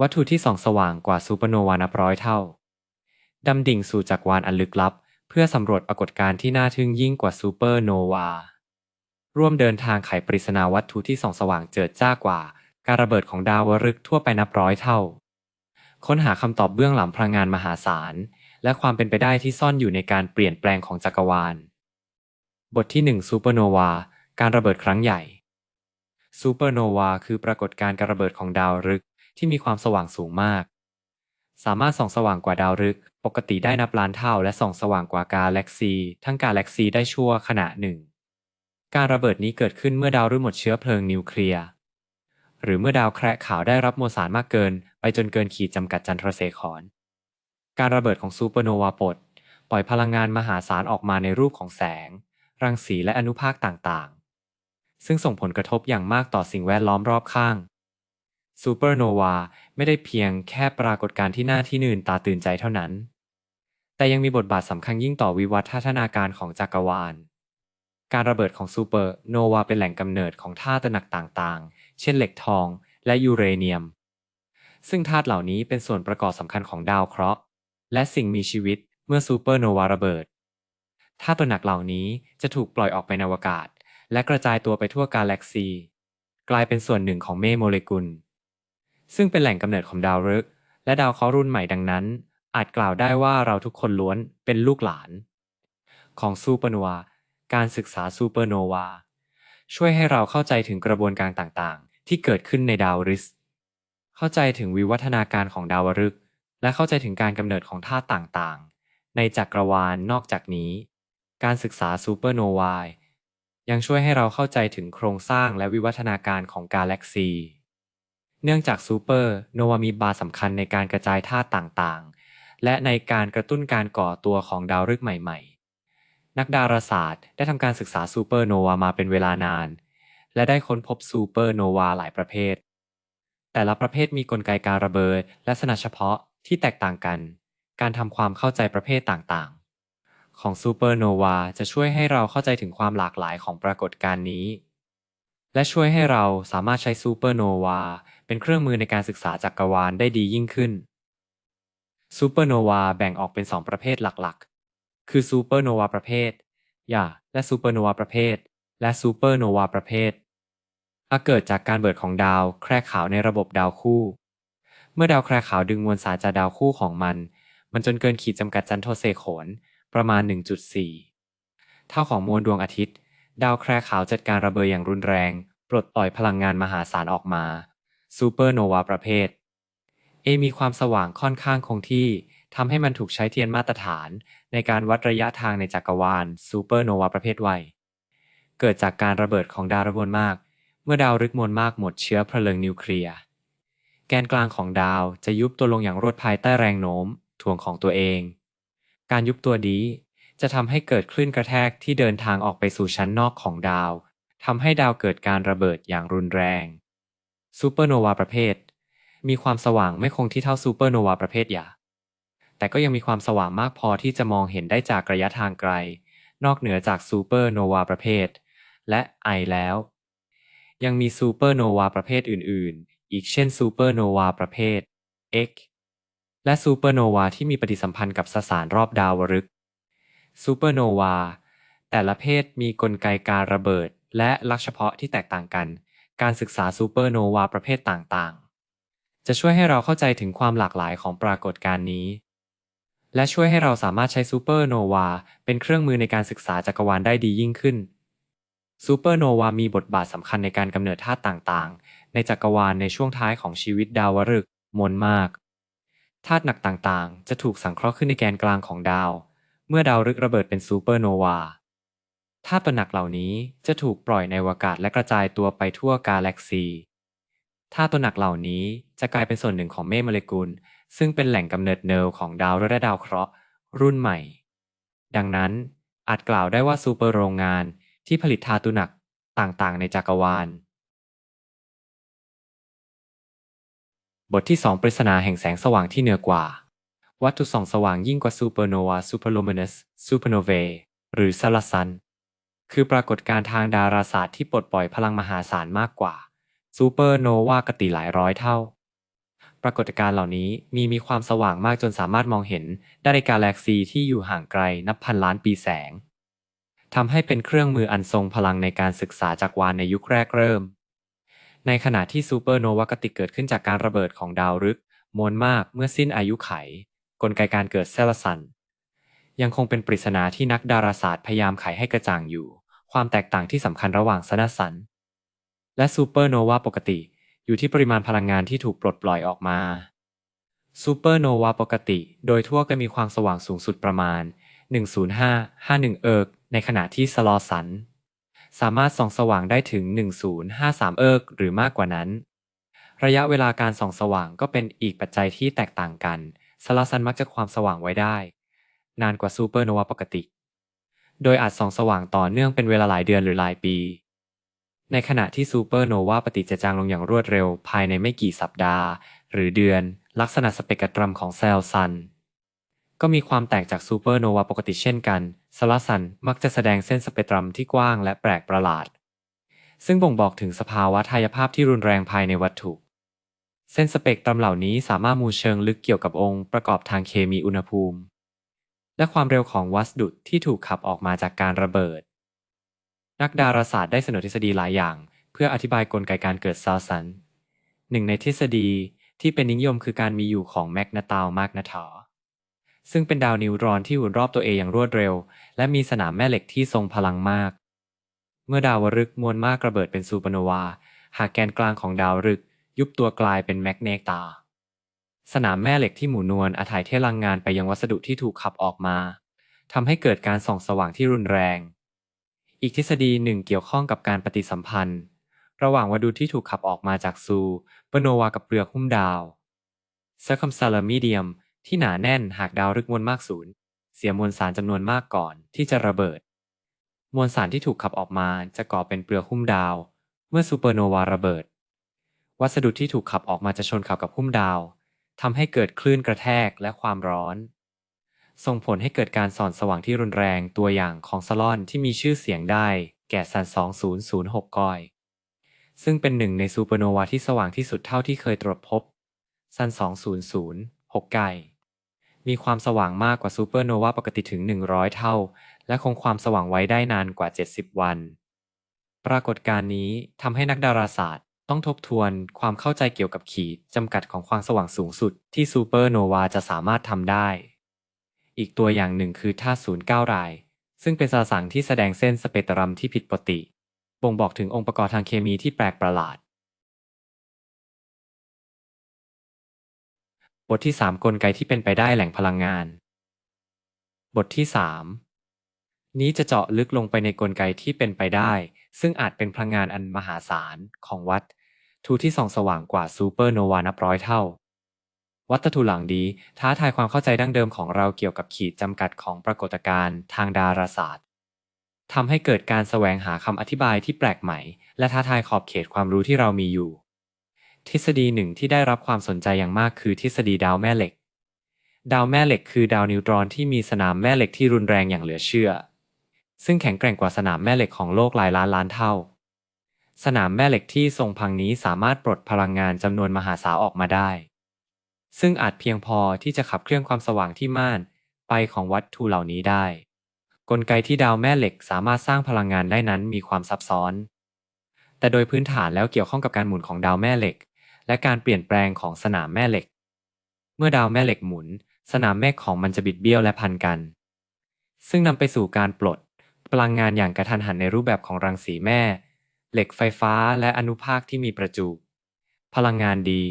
วัตถุที่ส่องสว่างกว่าซูเปอร์โนวานับร้อยเท่า ดำดิ่งสู่จักรวาลอันลึกลับ เพื่อสำรวจปรากฏการณ์ที่น่าทึ่งยิ่งกว่าซูเปอร์โนวา ร่วมเดินทางไขปริศนาวัตถุที่ส่องสว่างเจิดจ้ากว่า การระเบิดของดาวฤกษ์ทั่วไปนับร้อยเท่า ค้นหาคำตอบเบื้องหลังพลังงานมหาศาล และความเป็นไปได้ที่ซ่อนอยู่ในการเปลี่ยนแปลงของจักรวาล บทที่1ซูเปอร์โนวา การระเบิดครั้งใหญ่ซูเปอร์โนวาคือปรากฏการณ์การระเบิดของดาวฤกษ์ ที่มีความสว่างสูงมาก สามารถส่องสว่างกว่าดาวฤกษ์ปกติได้นับล้านเท่าและส่องสว่างกว่ากาแล็กซี ทั้งกาแล็กซีได้ชั่วขณะหนึ่ง การระเบิดนี้เกิดขึ้นเมื่อดาวฤกษ์หมดเชื้อเพลิงนิวเคลียร์หรือเมื่อดาวแคระขาวได้รับมวลสารมากเกิน ไปจนเกินขีดจำกัดจันทรเสขรการระเบิดของซูเปอร์โนวาปลดปล่อยพลังงานมหาศาลออกมาในรูปของแสง รังสีและอนุภาคต่างๆ ซึ่งส่งผลกระทบอย่างมากต่อสิ่งแวดล้อมรอบข้าง ซูเปอร์โนวาไม่ได้เพียงแค่ปรากฏการณ์ที่น่าที่นื่นตาตื่นใจเท่านั้น แต่ยังมีบทบาทสำคัญยิ่งต่อวิวัฒนาการของจักรวาล การระเบิดของซูเปอร์โนวาเป็นแหล่งกำเนิดของธาตุหนักต่างๆ เช่นเหล็กทองและยูเรเนียม ซึ่งธาตุเหล่านี้เป็นส่วนประกอบสำคัญของดาวเคราะห์ และสิ่งมีชีวิตเมื่อซูเปอร์โนวาระเบิดธาตุหนักเหล่านี้จะถูกปล่อยออกไปในอวกาศ และกระจายตัวไปทั่วกาแล็กซี กลายเป็นส่วนหนึ่งของเมฆโมเลกุล ซึ่งเป็นแหล่งกำเนิดของดาวฤกษ์และดาวเคราะห์รุ่นใหม่ดังนั้น อาจกล่าวได้ว่าเราทุกคนล้วนเป็นลูกหลาน ของซูเปอร์โนวา การศึกษาซูเปอร์โนวา ช่วยให้เราเข้าใจถึงกระบวนการต่างๆ ที่เกิดขึ้นในดาวฤกษ์เข้าใจถึงวิวัฒนาการของดาวฤกษ์และเข้าใจถึงการกำเนิดของธาตุต่างๆ ในจักรวาลนอกจากนี้ การศึกษาซูเปอร์โนวายังช่วยให้เราเข้าใจถึงโครงสร้างและวิวัฒนาการของกาแล็กซี เนื่องจากซูเปอร์โนวามีบาสำคัญในการกระจายธาตุต่างๆ และในการกระตุ้นการก่อตัวของดาวฤกษ์ใหม่ ๆ นักดาราศาสตร์ได้ทำการศึกษาซูเปอร์โนวามาเป็นเวลานาน และได้ค้นพบซูเปอร์โนวาหลายประเภท แต่ละประเภทมีกลไกการระเบิดและลักษณะเฉพาะที่แตกต่างกัน การทำความเข้าใจประเภทต่างๆ ของซูเปอร์โนวาจะช่วยให้เราเข้าใจถึงความหลากหลายของปรากฏการณ์นี้ และช่วยให้เราสามารถใช้ซูเปอร์โนวา เป็นเครื่องมือในการศึกษาจักรวาลได้ดียิ่งขึ้น ซูเปอร์โนวาแบ่งออกเป็น 2 ประเภทหลักๆ คือซูเปอร์โนวาประเภทหย่าและซูเปอร์โนวาประเภท และซูเปอร์โนวาประเภทอาเกิดจากการเบิดของดาว แคร่ขาวในระบบดาวคู่ เมื่อดาวแคร่ขาวดึงมวลสารจากดาวคู่ของมัน มันจนเกินขีดจำกัดจันโทเซโขนประมาณ 1.4 เท่าของมวลดวงอาทิตย์ ดาวแคร่ขาวจัดการระเบิดอย่างรุนแรง ปลดปล่อยพลังงานมหาศาลออกมา ซูเปอร์โนวาประเภท A มีความสว่างค่อนข้างคงที่ทำให้มันถูกใช้เทียนมาตรฐาน ในการวัดระยะทางในจักรวาลซูเปอร์โนวาประเภทไว เกิดจากการระเบิดของดาวระวนมาก เมื่อดาวฤกษ์มวลมากหมดเชื้อเพลิงนิวเคลียร์แกนกลางของดาวจะยุบตัวลงอย่างรวดภายใต้แรงโน้มถ่วงของตัวเอง การยุบตัวนี้จะทำให้เกิดคลื่นกระแทกที่เดินทางออกไปสู่ชั้นนอกของดาวทำให้ดาวเกิดการระเบิดอย่างรุนแรง ซูเปอร์โนวาประเภท มีความสว่างไม่คงที่เท่าซูเปอร์โนวาประเภทหยาแต่ก็ยังมีความสว่างมากพอที่จะมองเห็นได้จากระยะทางไกล นอกเหนือจากซูเปอร์โนวาประเภท และไอแล้ว ยังมีซูเปอร์โนวาประเภทอื่น ๆ อีกเช่นซูเปอร์โนวาประเภท X และซูเปอร์โนวาที่มีปฏิสัมพันธ์กับสสารรอบดาวฤกษ์ซูเปอร์โนวาแต่ละเพศมีกลไกการระเบิดและลักษณะเฉพาะที่แตกต่างกัน การศึกษาซูเปอร์โนวาประเภทต่างๆ จะช่วยให้เราเข้าใจถึงความหลากหลายของปรากฏการณ์นี้ และช่วยให้เราสามารถใช้ซูเปอร์โนวาเป็นเครื่องมือในการศึกษาจักรวาลได้ดียิ่งขึ้นซูเปอร์โนวามีบทบาทสำคัญในการกำเนิดธาตุต่างๆ ในจักรวาลในช่วงท้ายของชีวิตดาวฤกษ์มนมากธาตุหนักต่างๆ จะถูกสังเคราะห์ขึ้นในแกนกลางของดาว เมื่อดาวฤกษ์ระเบิดเป็นซูเปอร์โนวา ธาตุตัวหนักเหล่านี้จะถูกปล่อยในอวกาศและกระจายตัวไปทั่วกาแล็กซีธาตุตัวหนักเหล่านี้จะกลายเป็นส่วนหนึ่งของเมฆโมเลกุล ซึ่งเป็นแหล่งกำเนิดเนิร์ของดาวและดาวเคราะห์รุ่นใหม่ ดังนั้นอาจกล่าวได้ว่าซูเปอร์โรงงานที่ผลิตธาตุหนักต่างๆ ในจักรวาล บทที่ 2 ปริศนาแห่งแสงสว่างที่เหนือกว่า วัตถุส่องสว่างยิ่งกว่าซูเปอร์โนวาซูเปอร์ลูมินัสซูเปอร์โนเวหรือซาลาซัน คือปรากฏการณ์ทางดาราศาสตร์ที่ปลดปล่อยพลังมหาศาลมากกว่าซูเปอร์โนวากติหลายร้อยเท่า ปรากฏการณ์เหล่านี้มีมีความสว่างมากจนสามารถมองเห็นได้ในกาแล็กซีที่อยู่ห่างไกลนับพันล้านปีแสงทำให้เป็นเครื่องมืออันทรงพลังในการศึกษาจักรวาลในยุคแรกเริ่ม ในขณะที่ซูเปอร์โนวากติเกิดขึ้นจากการระเบิดของดาวฤกษ์มวลมากเมื่อสิ้นอายุไข กลไกการเกิดเซลสัน ยังคงเป็นปริศนาที่นักดาราศาสตร์พยายามไขให้กระจ่างอยู่ ความแตกต่างที่สำคัญระหว่างสนสัน และซูเปอร์โนวาปกติ อยู่ที่ปริมาณพลังงานที่ถูกปลดปล่อยออกมาซูเปอร์โนวาปกติ โดยทั่วกันมีความสว่างสูงสุดประมาณ 105-51 เอิร์กในขณะที่สลอสัน สามารถส่องสว่างได้ถึง 1053 เอิร์กหรือมากกว่านั้น ระยะเวลาการส่องสว่างก็เป็นอีกปัจจัยที่แตกต่างกัน สลอสันมักจะความสว่างไว้ได้ นานกว่าซูเปอร์โนวาปกติ โดยอาจส่องสว่างต่อเนื่องเป็นเวลาหลายเดือนหรือหลายปี ในขณะที่ซูเปอร์โนวาปฏิจะจางลงอย่างรวดเร็วภายในไม่กี่สัปดาห์ หรือเดือน ลักษณะสเปกตรัมของเซลล์ซันก็มีความแตกจากซูเปอร์โนวาปกติเช่นกันสลาสันมักจะแสดงเส้นสเปกตรัมที่กว้างและแปลกประหลาด ซึ่งบ่งบอกถึงสภาวะทายภาพที่รุนแรงภายในวัตถุเส้นสเปกตรัมเหล่านี้สามารถมูเชิงลึกเกี่ยวกับองค์ประกอบทางเคมีอุณหภูมิ และความเร็วของวัสดุที่ถูกขับออกมาจากการระเบิด นักดาราศาสตร์ได้เสนอทฤษฎีหลายอย่าง เพื่ออธิบายกลไกการเกิดซาสัน หนึ่งในทฤษฎีที่เป็นนิยมคือการมีอยู่ของแมกนาตาวมากนาทอซึ่งเป็นดาวนิวตรอนที่หมุนรอบตัวเองอย่างรวดเร็ว และมีสนามแม่เหล็กที่ทรงพลังมาก เมื่อดาวฤกษ์มวลมากระเบิดเป็นซูเปอร์โนวา หากแกนกลางของดาวฤกษ์ยุบตัวกลายเป็นแมกเนตา สนามแม่เหล็กที่หมุนวลอาถ่ายเทลังงานไปยังวัสดุที่ถูกขับออกมาทำให้เกิดการส่องสว่างที่รุนแรง อีกทฤษฎีหนึ่งเกี่ยวข้องกับการปฏิสัมพันธ์ ระหว่างวัสดุที่ถูกขับออกมาจากซูเปอร์โนวากับเปลือกหุ้มดาว Circumstellar Medium ที่หนาแน่นหากดาวฤกมวลมากศูนย์เสียมวลสารจำนวนมากก่อนที่จะระเบิด มวลสารที่ถูกขับออกมาจะก่อเป็นเปลือกหุ้มดาว เมื่อซูเปอร์โนวาระเบิด วัสดุที่ถูกขับออกมาจะชนเข้ากับหุ้มดาว ทำให้เกิดคลื่นกระแทกและความร้อน ส่งผลให้เกิดการส่อนสว่างที่รุนแรงตัวอย่างของซาลอนที่มีชื่อเสียงได้แก่ซัน 2006 ก้อย ซึ่งเป็นหนึ่งในซูเปอร์โนวาที่สว่างที่สุดเท่าที่เคยตรวจพบ ซัน 2006 ไก่มีความสว่างมากกว่าซูเปอร์โนวาปกติถึง 100 เท่า และคงความสว่างไว้ได้นานกว่า 70 วัน ปรากฏการณ์นี้ทำให้นักดาราศาสตร์ ต้องทบทวนความเข้าใจเกี่ยวกับขีดจำกัดของความสว่างสูงสุดที่ซูเปอร์โนวาจะสามารถทำได้ อีกตัวอย่างหนึ่งคือท่าศูนย์เก้าราย ซึ่งเป็นสสารที่แสดงเส้นสเปกตรัมที่ผิดปกติ บ่งบอกถึงองค์ประกอบทางเคมีที่แปลกประหลาด บทที่ 3 กลไกที่เป็นไปได้แหล่งพลังงาน บทที่ 3 นี้จะเจาะลึกลงไปในกลไกที่เป็นไปได้ ซึ่งอาจเป็นพลังงานอันมหาศาลของวัตถุที่ส่องสว่างกว่าซูเปอร์โนวานับร้อยเท่า วัตถุหลังดีท้าทายความเข้าใจดั้งเดิมของเราเกี่ยวกับขีดจำกัดของปรากฏการณ์ทางดาราศาสตร์ทำให้เกิดการแสวงหาคำอธิบายที่แปลกใหม่ และท้าทายขอบเขตความรู้ที่เรามีอยู่ ทฤษฎีหนึ่งที่ได้รับความสนใจอย่างมากคือทฤษฎีดาวแม่เหล็ก ดาวแม่เหล็กคือดาวนิวตรอนที่มีสนามแม่เหล็กที่รุนแรงอย่างเหลือเชื่อ ซึ่งแข็งแกร่งกว่าสนามแม่เหล็กของโลกหลายล้านล้านเท่า สนามแม่เหล็กที่ทรงพังนี้สามารถปลดพลังงานจำนวนมหาศาลออกมาได้ ซึ่งอาจเพียงพอที่จะขับเคลื่อนความสว่างที่ม่านไปของวัตถุเหล่านี้ได้ กลไกที่ดาวแม่เหล็กสามารถสร้างพลังงานได้นั้นมีความซับซ้อน แต่โดยพื้นฐานแล้วเกี่ยวข้องกับการหมุนของดาวแม่เหล็ก และการเปลี่ยนแปลงของสนามแม่เหล็ก เมื่อดาวแม่เหล็กหมุน สนามแม่ของมันจะบิดเบี้ยวและพันกัน ซึ่งนำไปสู่การปลด พลังงานอย่างกระทันหันในรูปแบบของรังสีแม่ เหล็กไฟฟ้าและอนุภาคที่มีประจุ พลังงานดี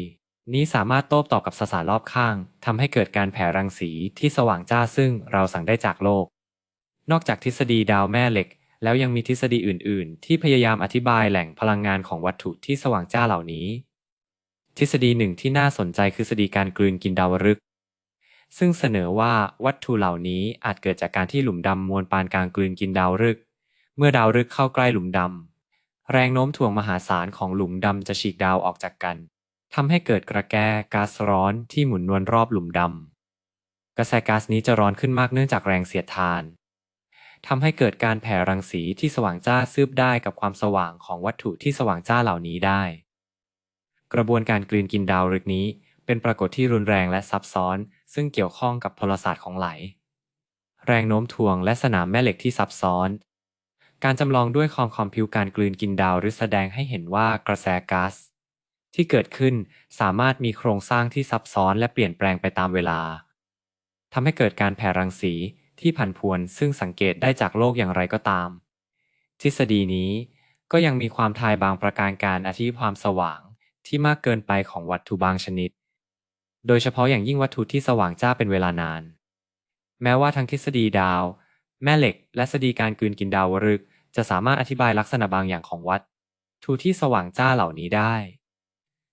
นี้สามารถโต้ตอบกับสสารรอบข้างทำให้เกิดการแผ่รังสีที่สว่างจ้าซึ่งเราสั่งได้จากโลก นอกจากทฤษฎีดาวแม่เหล็ก แล้วยังมีทฤษฎีอื่น ๆ ที่พยายามอธิบายแหล่งพลังงานของวัตถุที่สว่างจ้าเหล่านี้ ทฤษฎีหนึ่งที่น่าสนใจคือทฤษฎีการกลืนกินดาวฤกษ์ ซึ่งเสนอว่าวัตถุเหล่านี้อาจเกิดจากการที่หลุมดำมวลปานกลางกลืนกินดาวฤกษ์เมื่อดาวฤกษ์เข้าใกล้หลุมดำแรงโน้มถ่วงมหาศาลของหลุมดำจะฉีกดาวออกจากกันทำให้เกิดกระแกก๊าซร้อนที่หมุนนวลรอบหลุมดำกระแสก๊าซนี้จะร้อนขึ้นมากเนื่องจากแรงเสียดทานทำให้เกิดการแผ่รังสีที่สว่างจ้าซืบได้กับความสว่างของวัตถุที่สว่างจ้าเหล่านี้ได้ กระบวนการกลืนกินดาวฤกษ์นี้ เป็นปรากฏที่รุนแรงและซับซ้อน ซึ่งเกี่ยวข้องกับพลศาสตร์ของไหล แรงโน้มถ่วงและสนามแม่เหล็กที่ซับซ้อน การจำลองด้วยคอมคอมพิวการกลืนกินดาวหรือแสดงให้เห็นว่ากระแสก๊าซที่เกิดขึ้นสามารถมีโครงสร้างที่ซับซ้อนและเปลี่ยนแปลงไปตามเวลาทำให้เกิดการแผ่รังสีที่ผันผวนซึ่งสังเกตได้จากโลกอย่างไรก็ตาม ทฤษฎีนี้ก็ยังมีความทายบางประการการอธิบายความสว่างที่มากเกินไปของวัตถุบางชนิด โดยเฉพาะอย่างยิ่งวัตถุที่สว่างจ้าเป็นเวลานาน แม้ว่าทางทฤษฎีดาว แม่เหล็ก และทฤษฎีการกืนกินดาววฤกษ์จะสามารถอธิบายลักษณะบางอย่างของวัตถุที่สว่างจ้าเหล่านี้ได้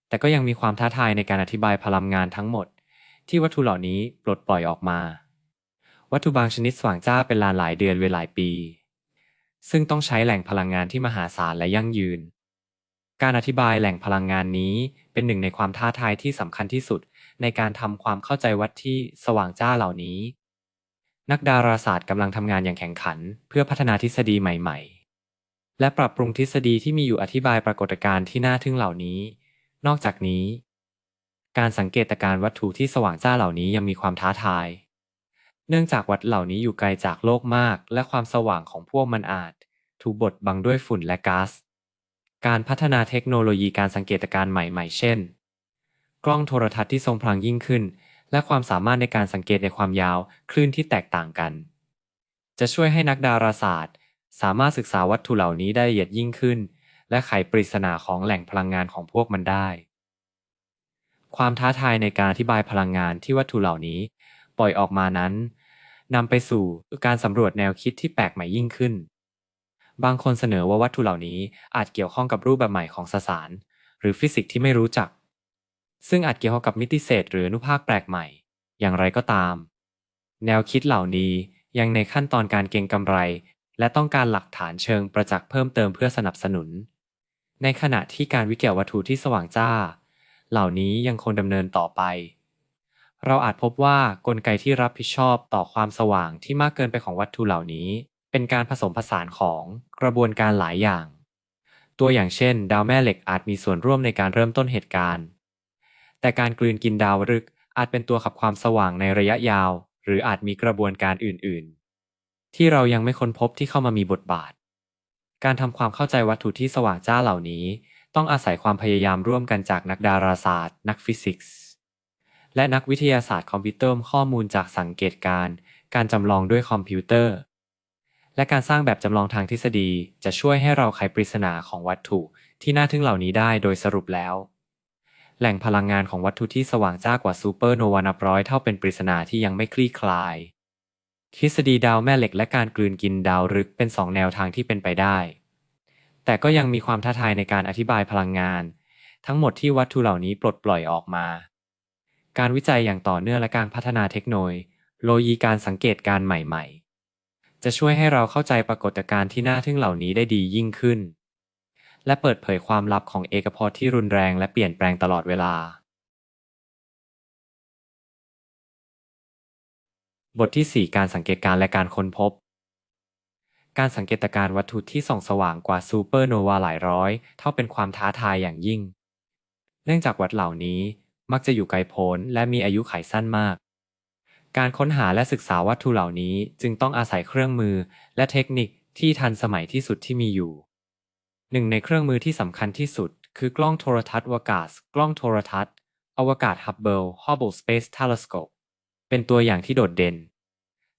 แต่ก็ยังมีความท้าทายในการอธิบายพลังงานทั้งหมด ที่วัตถุเหล่านี้ปลดปล่อยออกมา วัตถุบางชนิดสว่างจ้าเป็นลานหลายเดือนเวลาหลายปี ซึ่งต้องใช้แหล่งพลังงานที่มหาศาลและยั่งยืน การอธิบายแหล่งพลังงานนี้ เป็นหนึ่งในความท้าทายที่สำคัญที่สุด ในการทำความเข้าใจวัตถุที่สว่างจ้าเหล่านี้ นักดาราศาสตร์กำลังทำงานอย่างแข่งขัน เพื่อพัฒนาทฤษฎีใหม่ ๆ และปรับปรุงทฤษฎีที่มีอยู่อธิบายปรากฏการณ์ที่น่าทึ่งเหล่านี้ นอกจากนี้ การสังเกตการณ์วัตถุที่สว่างจ้าเหล่านี้ยังมีความท้าทาย เนื่องจากวัตถุเหล่านี้อยู่ไกลจากโลกมาก และความสว่างของพวกมันอาจ ถูกบดบังด้วยฝุ่นและก๊าซ การพัฒนาเทคโนโลยีการสังเกตการณ์ใหม่ๆ เช่น กล้องโทรทัศน์ที่ทรงพลังยิ่งขึ้น และความสามารถในการสังเกตในความยาว คลื่นที่แตกต่างกัน จะช่วยให้นักดาราศาสตร์ สามารถศึกษาวัตถุเหล่านี้ได้ละเอียดยิ่งขึ้น และไขปริศนาของแหล่งพลังงานของพวกมันได้ ความท้าทายในการอธิบายพลังงานที่วัตถุเหล่านี้ ปล่อยออกมานั้นนำไปสู่การสำรวจแนวคิดที่แปลกใหม่ยิ่งขึ้น บางคนเสนอว่าวัตถุเหล่านี้อาจเกี่ยวข้องกับรูปแบบใหม่ของสสาร หรือฟิสิกส์ที่ไม่รู้จัก ซึ่งอาจเกี่ยวข้องกับมิติเศษหรืออนุภาคแปลกใหม่ อย่างไรก็ตาม แนวคิดเหล่านี้ยังในขั้นตอนการเก็งกำไร และต้องการหลักฐานเชิงประจักษ์เพิ่มเติมเพื่อสนับสนุน ในขณะที่การวิจัยวัตถุที่สว่างจ้า เหล่านี้ยังคงดำเนินต่อไป เราอาจพบว่ากลไกที่รับผิดชอบต่อความสว่างที่มากเกินไปของวัตถุเหล่านี้ เป็นการผสมผสานของกระบวนการหลายอย่าง ตัวอย่างเช่น ดาวแม่เหล็กอาจมีส่วนร่วมในการเริ่มต้นเหตุการณ์ แต่การกลืนกินดาวฤกษ์อาจเป็นตัวขับความสว่างในระยะยาว หรืออาจมีกระบวนการอื่น ๆ ที่เรายังไม่ค้นพบที่เข้ามามีบทบาท การทำความเข้าใจวัตถุที่สว่างจ้าเหล่านี้ ต้องอาศัยความพยายามร่วมกันจากนักดาราศาสตร์ นักฟิสิกส์ และนักวิทยาศาสตร์คอมพิวเตอร์ข้อมูลจากสังเกตการณ์การจำลองด้วยคอมพิวเตอร์ และการสร้างแบบจำลองทางทฤษฎีจะช่วยให้เราไขปริศนาของวัตถุที่น่าทึ่งเหล่านี้ได้โดยสรุปแล้ว แหล่งพลังงานของวัตถุที่สว่างจ้ากว่าซูเปอร์โนวานับร้อยเท่าเป็นปริศนาที่ยังไม่คลี่คลาย ทฤษฎีดาวแม่เหล็กและการกลืนกินดาวฤกษ์เป็นสองแนวทางที่เป็นไปได้ แต่ก็ยังมีความท้าทายในการอธิบายพลังงาน ทั้งหมดที่วัตถุเหล่านี้ปลดปล่อยออกมา การวิจัยอย่างต่อเนื่องและการพัฒนาเทคโนโลยีการสังเกตการใหม่ ๆ จะช่วยให้เราเข้าใจปรากฏการณ์ที่น่าทึ่งเหล่านี้ได้ดียิ่งขึ้น และเปิดเผยความลับของเอกภพที่รุนแรงและเปลี่ยนแปลงตลอดเวลา บทที่ 4 การสังเกตการและการค้นพบ การสังเกตการวัตถุที่ส่องสว่างกว่าซูเปอร์โนวาหลายร้อย เท่าเป็นความท้าทายอย่างยิ่ง เนื่องจากวัดเหล่านี้มักจะอยู่ไกลโพ้นและมีอายุขัยสั้นมาก การค้นหาและศึกษาวัตถุเหล่านี้จึงต้องอาศัยเครื่องมือและเทคนิคที่ทันสมัยที่สุดที่มีอยู่ หนึ่งในเครื่องมือที่สำคัญที่สุด คือกล้องโทรทัศน์อวกาศ กล้องโทรทัศน์ อวกาศฮับเบิล Hubble Space Telescope เป็นตัวอย่างที่โดดเด่น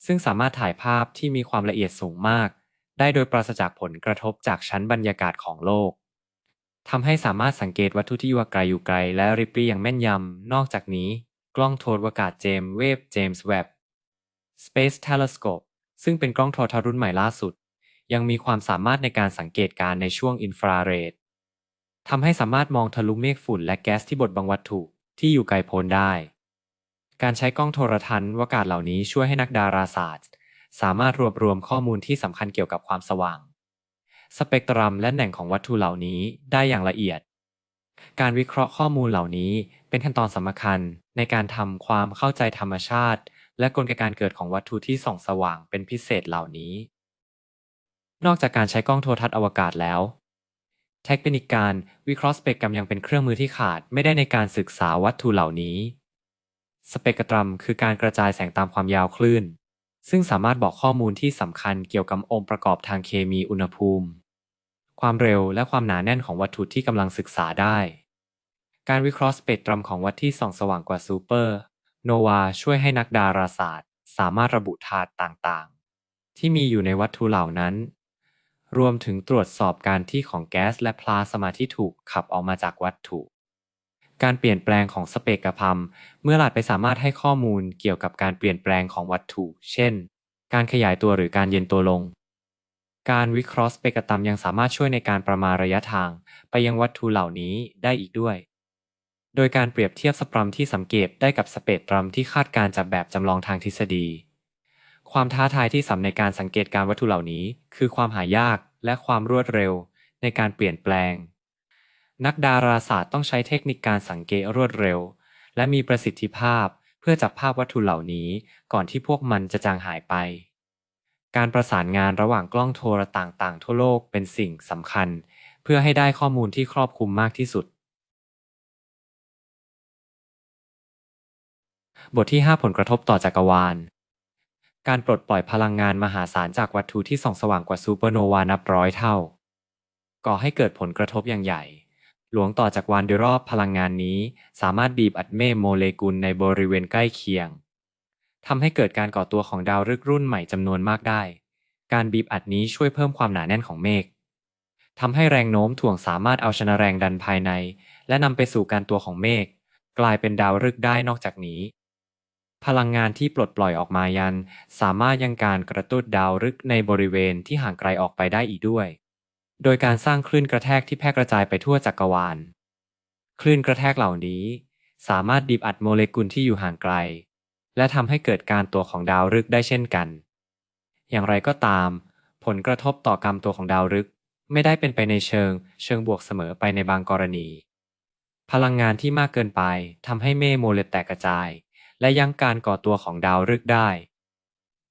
ซึ่งสามารถถ่ายภาพที่มีความละเอียดสูงมาก ได้โดยปราศจากผลกระทบจากชั้นบรรยากาศของโลกทำให้สามารถสังเกตวัตถุที่อยู่ไกลอยู่ไกลและริบรี่อย่างแม่นยำ นอกจากนี้ กล้องโทรวากาศเจมส์เวฟเจมส์เว็บ Space Telescope ซึ่งเป็นกล้องโทรทัศน์รุ่นใหม่ล่าสุด ยังมีความสามารถในการสังเกตการในช่วงอินฟราเรดทำให้สามารถมองทะลุเมฆฝุ่นและแก๊สที่บดบังวัตถุที่อยู่ไกลโพ้นได้ การใช้กล้องโทรทัศน์วากาศเหล่านี้ช่วยให้นักดาราศาสตร์ สามารถรวบรวมข้อมูลที่สำคัญเกี่ยวกับความสว่าง สเปกตรัมและแหน่งของวัตถุเหล่านี้ได้อย่างละเอียด การวิเคราะห์ข้อมูลเหล่านี้เป็นขั้นตอนสำคัญในการทำความเข้าใจธรรมชาติ และกลไกการเกิดของวัตถุที่ส่องสว่างเป็นพิเศษเหล่านี้ นอกจากการใช้กล้องโทรทัศน์อวกาศแล้ว เทคนิคการวิเคราะห์สเปกตรัมยังเป็นเครื่องมือที่ขาดไม่ได้ในการศึกษาวัตถุเหล่านี้ สเปกตรัมคือการกระจายแสงตามความยาวคลื่น ซึ่งสามารถบอกข้อมูลที่สำคัญเกี่ยวกับองค์ประกอบทางเคมีอุณหภูมิ ความเร็วและความหนาแน่นของวัตถุที่กำลังศึกษาได้ การวิเคราะห์สเปกตรัมของวัตถุที่ส่องสว่างกว่าซูเปอร์โนวาช่วยให้นักดาราศาสตร์ สามารถระบุธาตุต่างๆ ที่มีอยู่ในวัตถุเหล่านั้น รวมถึงตรวจสอบการที่ของแก๊สและพลาสมาที่ถูกขับออกมาจากวัตถุ การเปลี่ยนแปลงของสเปกตรัมเมื่อหลาดไปสามารถให้ข้อมูลเกี่ยวกับการเปลี่ยนแปลงของวัตถุ เช่น การขยายตัวหรือการเย็นตัวลง การวิเคราะห์สเปกตรัมยังสามารถช่วยในการประมาณระยะทาง ไปยังวัตถุเหล่านี้ได้อีกด้วย โดยการเปรียบเทียบสเปกตรัมที่สังเกตได้กับสเปกตรัมที่คาดการจากแบบจำลองทางทฤษฎี ความท้าทายที่สำในการสังเกตการวัตถุเหล่านี้ คือความหายากและความรวดเร็วในการเปลี่ยนแปลง นักดาราศาสตร์ต้องใช้เทคนิคการสังเกตรวดเร็ว และมีประสิทธิภาพเพื่อจับภาพวัตถุเหล่านี้ ก่อนที่พวกมันจะจางหายไป การประสานงานระหว่างกล้องโทรต่างๆ ทั่วโลกเป็นสิ่งสำคัญ เพื่อให้ได้ข้อมูลที่ครอบคลุมมากที่สุด บทที่ 5 ผลกระทบต่อจักรวาล การปลดปล่อยพลังงานมหาศาลจากวัตถุที่ส่องสว่างกว่าซูเปอร์โนวานับร้อยเท่า ก่อให้เกิดผลกระทบอย่างใหญ่ หลวงต่อจักรวาลโดยรอบพลังงานนี้ สามารถบีบอัดเมฆโมเลกุลในบริเวณใกล้เคียง ทำให้เกิดการก่อตัวของดาวฤกษ์รุ่นใหม่จำนวนมากได้ การบีบอัดนี้ช่วยเพิ่มความหนาแน่นของเมฆทำให้แรงโน้มถ่วงสามารถเอาชนะแรงดันภายใน และนำไปสู่การตัวของเมฆกลายเป็นดาวฤกษ์ได้นอกจากนี้ พลังงานที่ปลดปล่อยออกมายัน สามารถยังการกระตุ้นดาวฤกษ์ในบริเวณที่ห่างไกลออกไปได้อีกด้วย โดยการสร้างคลื่นกระแทกที่แพร่กระจายไปทั่วจักรวาล คลื่นกระแทกเหล่านี้ สามารถบีบอัดโมเลกุลที่อยู่ห่างไกล และทำให้เกิดการตัวของดาวฤกษ์ได้เช่นกัน อย่างไรก็ตาม ผลกระทบต่อการตัวของดาวฤกษ์ไม่ได้เป็นไปในเชิง เชิงบวกเสมอไปในบางกรณี พลังงานที่มากเกินไปทำให้เมฆโมเลกุลแตกกระจาย และยั้งการก่อตัวของดาวฤกษ์ได้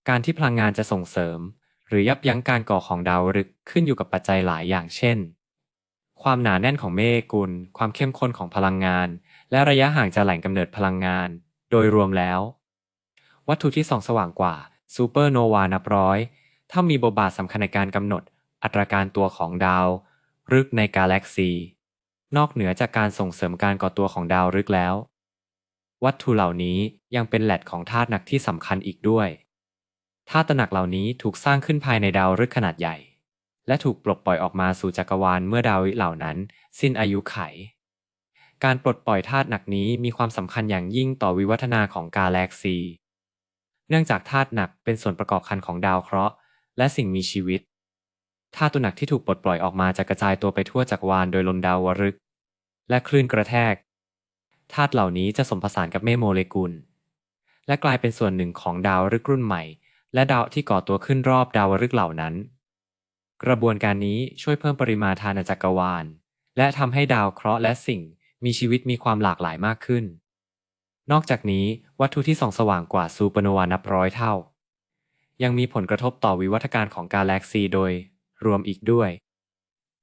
การที่พลังงานจะส่งเสริม หรือยับยั้งการก่อของดาวฤกษ์ขึ้นอยู่กับปัจจัยหลายอย่างเช่น ความหนาแน่นของเมฆกุล ความเข้มข้นของพลังงาน และระยะห่างจากแหล่งกำเนิดพลังงาน โดยรวมแล้ว วัตถุที่ส่องสว่างกว่าซูเปอร์โนวานับร้อย ถ้ามีบทบาทสำคัญในการกำหนดอัตราการตัวของดาวฤกษ์ในกาแล็กซี นอกเหนือจากการส่งเสริมการก่อตัวของดาวฤกษ์แล้ว วัตถุเหล่านี้ยังเป็นแหลดของธาตุหนักที่สำคัญอีกด้วยธาตุหนักเหล่านี้ถูกสร้างขึ้นภายในดาวฤกษ์ขนาดใหญ่ และถูกปลดปล่อยออกมาสู่จักรวาลเมื่อดาวฤกษ์เหล่านั้น สิ้นอายุไข การปลดปล่อยธาตุหนักนี้มีความสำคัญอย่างยิ่งต่อวิวัฒนาของกาแล็กซี เนื่องจากธาตุหนักเป็นส่วนประกอบคันของดาวเคราะห์ และสิ่งมีชีวิตธาตุหนักที่ถูกปลดปล่อยออกมาจะกระจายตัวไปทั่วจักรวาลโดยลมดาวฤกษ์และคลื่นกระแทกธาตุเหล่านี้จะสมผสานกับเมฆโมเลกุล และกลายเป็นส่วนหนึ่งของดาวฤกษ์รุ่นใหม่ และดาวที่ก่อตัวขึ้นรอบดาวฤกษ์เหล่านั้น กระบวนการนี้ช่วยเพิ่มปริมาณทานในจักรวาล และทำให้ดาวเคราะห์และสิ่งมีชีวิตมีความหลากหลายมากขึ้น นอกจากนี้วัตถุที่ส่องสว่างกว่าซูเปอร์โนวานับร้อยเท่า ยังมีผลกระทบต่อวิวัฒการของกาแล็กซีโดย รวมอีกด้วย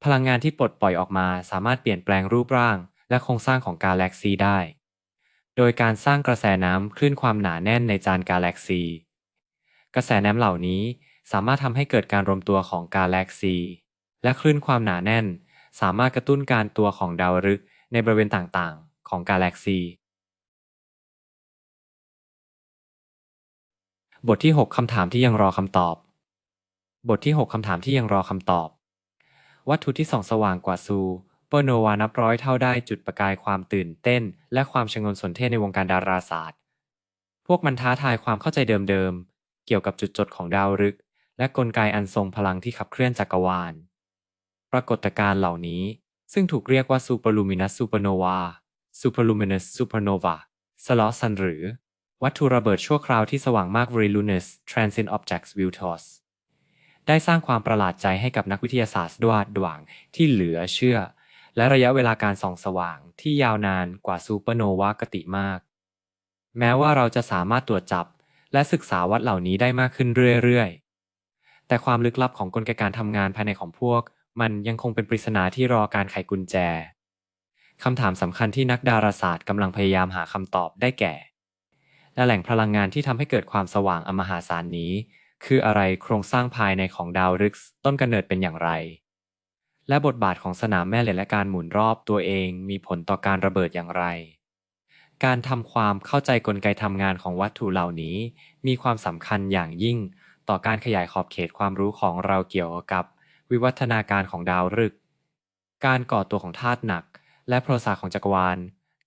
พลังงานที่ปลดปล่อยออกมาสามารถเปลี่ยนแปลงรูปร่าง และโครงสร้างของกาแล็กซีได้ โดยการสร้างกระแสน้ำคลื่นความหนาแน่นในจานกาแล็กซี กระแสน้ำเหล่านี้สามารถทำให้เกิดการรวมตัวของกาแล็กซี และคลื่นความหนาแน่น สามารถกระตุ้นการตัวของดาวฤกษ์ในบริเวณต่างๆ ของกาแล็กซี บทที่ 6คำถามที่ยังรอคำตอบ บทที่ 6คำถามที่ยังรอคำตอบ วัตถุที่ส่องสว่างกว่าซูเปอร์โนวานับร้อยเท่าได้จุดประกายความตื่นเต้น และความชงนสนเทศในวงการดาราศาสตร์ พวกมันท้าทายความเข้าใจเดิมๆ เกี่ยวกับจุดจดของดาวฤกษ์และกลไกอันทรงพลังที่ขับเคลื่อนจักรวาล ปรากฏการณ์เหล่านี้ ซึ่งถูกเรียกว่า Superluminous Supernova Superluminous Supernova สลอสันหรือ วัตถุระเบิดชั่วคราวที่สว่างมาก Luminous Transient Objects VTOS ได้สร้างความประหลาดใจให้กับนักวิทยาศาสตร์ดวาดด่างที่เหลือเชื่อ และระยะเวลาการส่องสว่างที่ยาวนานกว่าซูเปอร์โนวากติมาก แม้ว่าเราจะสามารถตรวจจับ และศึกษาวัดเหล่านี้ได้มากขึ้นเรื่อยๆ แต่ความลึกลับของกลไกการทำงานภายในของพวก มันยังคงเป็นปริศนาที่รอการไขกุญแจคำถามสำคัญที่นักดาราศาสตร์กำลังพยายามหาคำตอบได้แก่ และแหล่งพลังงานที่ทำให้เกิดความสว่างอมหาศาลนี้ คืออะไรโครงสร้างภายในของดาวฤกษ์ต้นกำเนิดเป็นอย่างไร และบทบาทของสนามแม่เหล็กและการหมุนรอบตัวเองมีผลต่อการระเบิดอย่างไร การทำความเข้าใจกลไกทำงานของวัตถุเหล่านี้ มีความสำคัญอย่างยิ่ง ต่อการขยายขอบเขตความรู้ของเราเกี่ยวกับ วิวัฒนาการของดาวฤกษ์การก่อตัวของธาตุหนัก และโปรซาของจักรวาล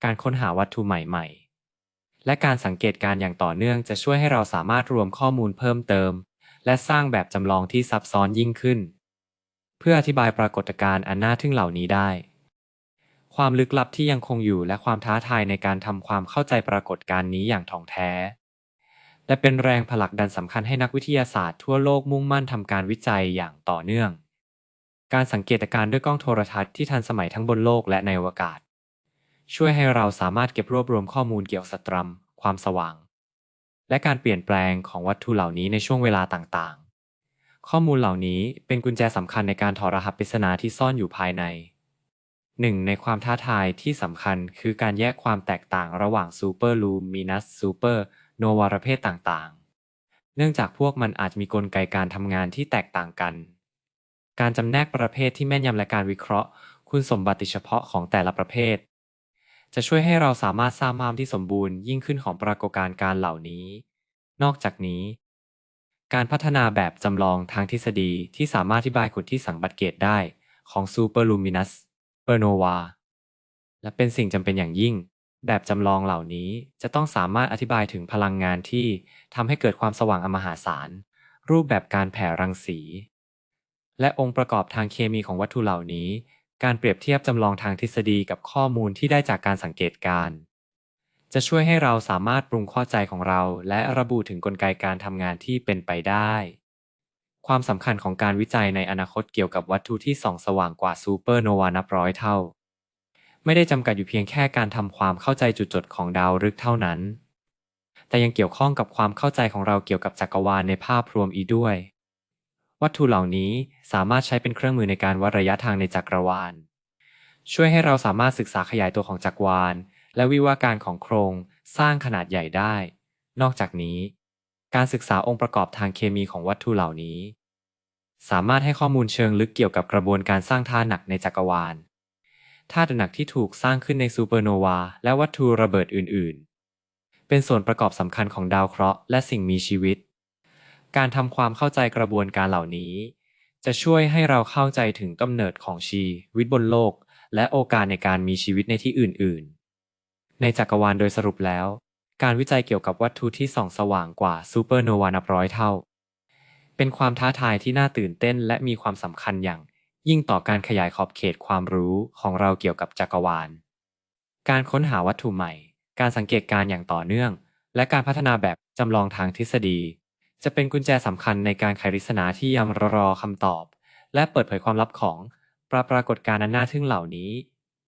การค้นหาวัตถุใหม่ๆ และการสังเกตการอย่างต่อเนื่องจะช่วยให้เราสามารถรวมข้อมูลเพิ่มเติม และสร้างแบบจำลองที่ซับซ้อนยิ่งขึ้น เพื่ออธิบายปรากฏการณ์อันน่าทึ่งเหล่านี้ได้ ความลึกลับที่ยังคงอยู่และความท้าทายในการทำความเข้าใจปรากฏการณ์นี้อย่างถ่องแท้ และเป็นแรงผลักดันสำคัญให้นักวิทยาศาสตร์ทั่วโลกมุ่งมั่นทำการวิจัยอย่างต่อเนื่อง การสังเกตการณ์ด้วยกล้องโทรทัศน์ที่ทันสมัยทั้งบนโลกและในอวกาศ ช่วยให้เราสามารถเก็บรวบรวมข้อมูลเกี่ยวกับสตรัม ความสว่าง และการเปลี่ยนแปลงของวัตถุเหล่านี้ในช่วงเวลาต่างๆ ข้อมูลเหล่านี้เป็นกุญแจสำคัญในการถอดรหัสปริศนาที่ซ่อนอยู่ภายในหนึ่งในความท้าทายที่สำคัญคือการแยกความแตกต่างระหว่างซูเปอร์ลูมินัสซูเปอร์โนวาประเภทต่างๆ เนื่องจากพวกมันอาจมีกลไกการทำงานที่แตกต่างกัน การจำแนกประเภทที่แม่นยำและการวิเคราะห์ คุณสมบัติเฉพาะของแต่ละประเภท จะช่วยให้เราสามารถสร้างภาพที่สมบูรณ์ยิ่งขึ้นของปรากฏการณ์การเหล่านี้ นอกจากนี้ การพัฒนาแบบจำลองทางทฤษฎีที่สามารถอธิบายขุดที่สังบัตเกตได้ของซูเปอร์ลูมินัสเปอร์โนวาและเป็นสิ่งจำเป็นอย่างยิ่ง แบบจำลองเหล่านี้จะต้องสามารถอธิบายถึงพลังงานที่ทำให้เกิดความสว่างอมหาศาล รูปแบบการแผ่รังสี และองค์ประกอบทางเคมีของวัตถุเหล่านี้ การเปรียบเทียบจำลองทางทฤษฎีกับข้อมูลที่ได้จากการสังเกตการณ์จะช่วยให้เราสามารถปรุงเข้าใจของเรา และระบุถึงกลไกการทำงานที่เป็นไปได้ ความสำคัญของการวิจัยในอนาคตเกี่ยวกับวัตถุที่ส่องสว่างกว่าซูเปอร์โนวานับร้อยเท่า ไม่ได้จำกัดอยู่เพียงแค่การทำความเข้าใจจุดจดของดาวฤกษ์เท่านั้น แต่ยังเกี่ยวข้องกับความเข้าใจของเราเกี่ยวกับจักรวาลในภาพรวมอีกด้วย วัตถุเหล่านี้สามารถใช้เป็นเครื่องมือในการวัดระยะทางในจักรวาล ช่วยให้เราสามารถศึกษาขยายตัวของจักรวาล และวิวัฒนาการของโครงสร้างขนาดใหญ่ได้ นอกจากนี้ การศึกษาองค์ประกอบทางเคมีของวัตถุเหล่านี้ สามารถให้ข้อมูลเชิงลึกเกี่ยวกับกระบวนการสร้างธาตุหนักในจักรวาลธาตุหนักที่ถูกสร้างขึ้นในซูเปอร์โนวาและวัตถุระเบิดอื่น ๆ เป็นส่วนประกอบสำคัญของดาวเคราะห์และสิ่งมีชีวิต การทำความเข้าใจกระบวนการเหล่านี้ จะช่วยให้เราเข้าใจถึงกำเนิดของชีวิตบนโลก และโอกาสในการมีชีวิตในที่อื่น ๆ ในจักรวาลโดยสรุปแล้ว การวิจัยเกี่ยวกับวัตถุที่ส่องสว่างกว่าซูเปอร์โนวานับร้อยเท่า เป็นความท้าทายที่น่าตื่นเต้นและมีความสำคัญอย่าง ยิ่งต่อการขยายขอบเขตความรู้ของเราเกี่ยวกับจักรวาล การค้นหาวัตถุใหม่ การสังเกตการณ์อย่างต่อเนื่อง และการพัฒนาแบบจำลองทางทฤษฎี จะเป็นกุญแจสำคัญในการไขปริศนาที่ยังรอคำตอบ และเปิดเผยความลับของปรปรากฏการณ์อันน่าทึ่งเหล่านี้